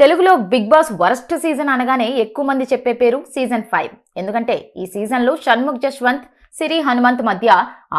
తెలుగులో big boss worst season అనగానే ఎక్కువ మంది చెప్పే పేరు సీజన్ ఫైవ్. ఎందుకంటే ఈ సీజన్లో షణ్ముఖ్ జశ్వంత్ సిరి హనుమంత్ మధ్య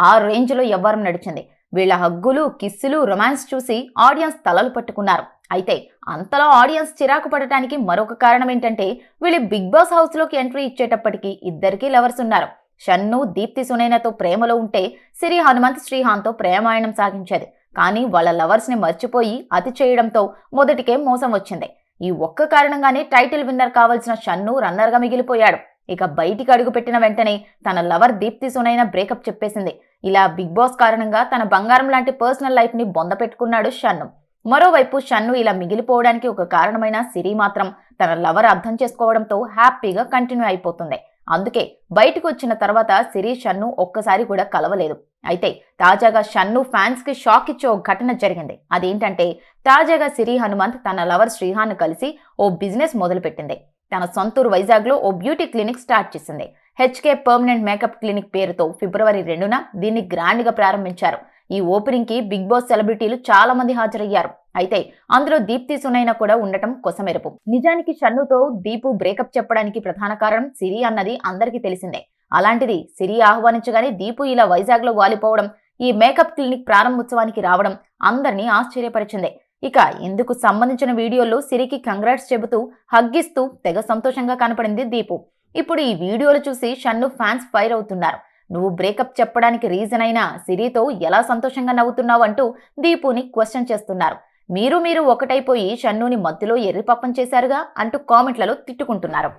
ఆ రేంజ్లో ఎవ్వరం నడిచింది. వీళ్ళ హగ్గులు కిస్సులు రొమాన్స్ చూసి ఆడియన్స్ తలలు పట్టుకున్నారు. అయితే అంతలో ఆడియన్స్ చిరాకు పడటానికి మరొక కారణం ఏంటంటే వీళ్ళు బిగ్ బాస్ హౌస్లోకి ఎంట్రీ ఇచ్చేటప్పటికి ఇద్దరికీ లవర్స్ ఉన్నారు. షన్ను దీప్తి సునైనతో ప్రేమలో ఉంటే సిరి హనుమంత్ శ్రీహాన్తో ప్రేమాయణం సాగించేది. కానీ వాళ్ళ లవర్స్ని మర్చిపోయి అతి చేయడంతో మొదటికే మోసం వచ్చింది. ఈ ఒక్క కారణంగానే టైటిల్ విన్నర్ కావాల్సిన షన్ను రన్నర్గా మిగిలిపోయాడు. ఇక బయటికి అడుగుపెట్టిన వెంటనే తన లవర్ దీప్తి సునైన బ్రేకప్ చెప్పేసింది. ఇలా బిగ్ బాస్ కారణంగా తన బంగారం లాంటి పర్సనల్ లైఫ్ని బొంద పెట్టుకున్నాడు షన్ను. మరోవైపు షన్ను ఇలా మిగిలిపోవడానికి ఒక కారణమైన సిరి మాత్రం తన లవర్ అర్థం చేసుకోవడంతో హ్యాపీగా కంటిన్యూ అయిపోతుంది. అందుకే బయటకు వచ్చిన తర్వాత సిరి షన్ను ఒక్కసారి కూడా కలవలేదు. అయితే తాజాగా షన్ను ఫ్యాన్స్కి షాక్ ఇచ్చే ఓ ఘటన జరిగింది. అదేంటంటే తాజాగా సిరి హనుమంత్ తన లవర్ శ్రీహాన్ కలిసి ఓ బిజినెస్ మొదలుపెట్టింది. తన సొంతూరు వైజాగ్లో ఓ బ్యూటీ క్లినిక్ స్టార్ట్ చేసింది. హెచ్కే పర్మనెంట్ మేకప్ క్లినిక్ పేరుతో ఫిబ్రవరి రెండున దీన్ని గ్రాండ్గా ప్రారంభించారు. ఈ ఓపెనింగ్కి బిగ్ బాస్ సెలబ్రిటీలు చాలా మంది హాజరయ్యారు. అయితే అందులో దీప్తి సునైన కూడా ఉండటం కొసమెరుపు. నిజానికి షన్నుతో దీపు బ్రేకప్ చెప్పడానికి ప్రధాన కారణం సిరి అన్నది అందరికీ తెలిసిందే. అలాంటిది సిరి ఆహ్వానించగానే దీపు ఇలా వైజాగ్లో వాలిపోవడం ఈ మేకప్ క్లినిక్ ప్రారంభోత్సవానికి రావడం అందరినీ ఆశ్చర్యపరిచింది. ఇక ఇందుకు సంబంధించిన వీడియోలో సిరికి కంగ్రాట్స్ చెబుతూ హగ్గిస్తూ తెగ సంతోషంగా కనపడింది దీపు. ఇప్పుడు ఈ వీడియోలు చూసి షన్ను ఫ్యాన్స్ ఫైర్ అవుతున్నారు. నువ్వు బ్రేకప్ చెప్పడానికి రీజన్ అయినా సిరితో ఎలా సంతోషంగా నవ్వుతున్నావు అంటూ దీపుని క్వశ్చన్ చేస్తున్నారు. మీరు మీరు ఒకటైపోయి షన్నుని మధ్యలో ఎర్రిపప్పం చేశారుగా అంటూ కామెంట్లలో తిట్టుకుంటున్నారు.